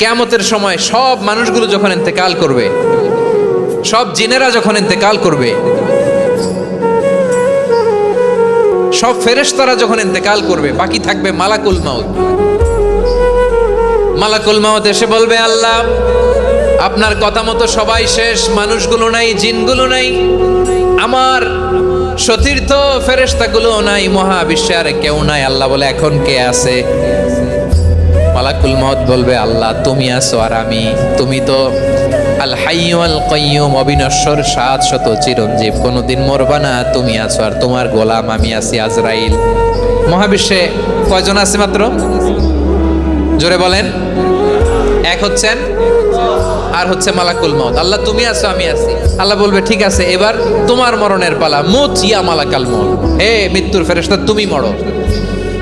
কেয়ামতের সময় সব মানুষগুলো যখন ইন্তেকাল করবে, সব জিনেরা যখন ইন্তেকাল করবে, সব ফেরেশতারা যখন ইন্তেকাল করবে, বাকি থাকবে মালাকুল মাউত। মালাকুল মাউত এসে বলবে, আল্লাহ, আপনার কথা মতো সবাই শেষ, মানুষগুলো নাই, জিনগুলো নাই, আমার সতীর্থ ফেরেশতাগুলো নাই, মহাবিশ্বে আর কেউ নাই। আল্লাহ বলে, এখন কে আছে? মালাকুল মত বলবে, আল্লাহ, তুমি আছো আর আমি। তুমি তো আল হাইয়ু আল কাইয়ুম অবিনশ্বর সাত শত চিরঞ্জীব। কোনোদিন মরবা না, তুমি আছো আর তোমার গোলাম আমি আছি আজরাইল। মহাবিশ্বে কয়জন আছে মাত্র? জোরে বলেন। এক হচ্ছেন আর হচ্ছে মালাকুল মত আল্লাহ, তুমি আছো, আমি আছি। আল্লাহ বলবে, ঠিক আছে, এবার তোমার মরণের পালা। মুত ইয়া মালাকাল মত হে মৃত্যুর ফেরেশতা, তুমি মরো।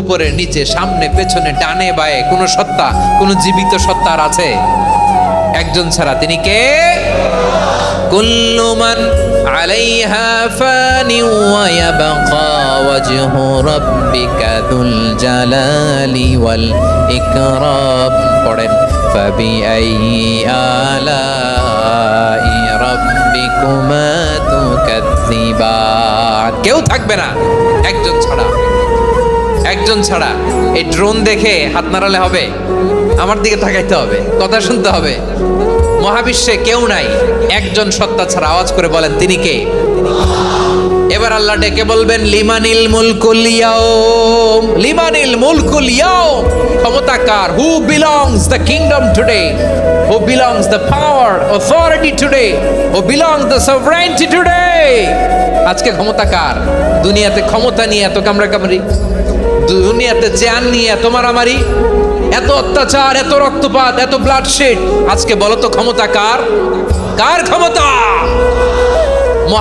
উপরে, নিচে, সামনে, পেছনে, ডানে, বায়ে, কোন সত্তা, কোন জীবিত সত্তার আছে? একজন ছাড়া তিনি কে? কুল্লুমান আলাইহা ফানি ওয়া ইয়াবকা ওয়াজহু রাব্বিকা যুল জালালি ওয়াল ইকরাম। পড়েন ফাবিআইয়ি আলাই রাব্বিকুমা তুকাজ্জিবান কেউ থাকবে না, একজন ছাড়া। একজন ছাড়া এই ড্রোন দেখে হাত নাড়ালে হবে? আমার দিকে তাকাইতে হবে, কথা শুনতে হবে। মহাবিশ্বে কেউ নাই, একজন সত্তা ছাড়া। আওয়াজ করে বলেন, তিনি কে? এবার আল্লাহ ডেকে বলবেন, লিমানিল মুলকুল ইয়াউম। লিমানিল মুলকুল ইয়াউম। ক্ষমতা কার? Who belongs the kingdom today who belongs the power authority today who belongs the sovereignty today আজকে ক্ষমতা কার? দুনিয়াতে ক্ষমতা নিয়ে এত কামড়া দুনিয়াতে চেয়ার নিয়ে এত মারামারি এত অত্যাচার, এত রক্তপাত, এত ব্লাড শেড আজকে বলো তো ক্ষমতা কার? কার ক্ষমতা?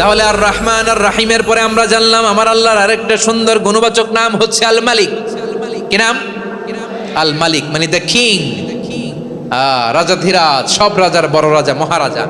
তাহলে আর রহমান আর রাহিমের পরে আমরা জানলাম, আমার আল্লাহর আরেকটা সুন্দর গুণবাচক নাম হচ্ছে আল মালিক। কি নাম? আল মালিক মানে দ্য কিং। রাজা ধীরাজ, সব রাজার বড় রাজা, মহারাজা।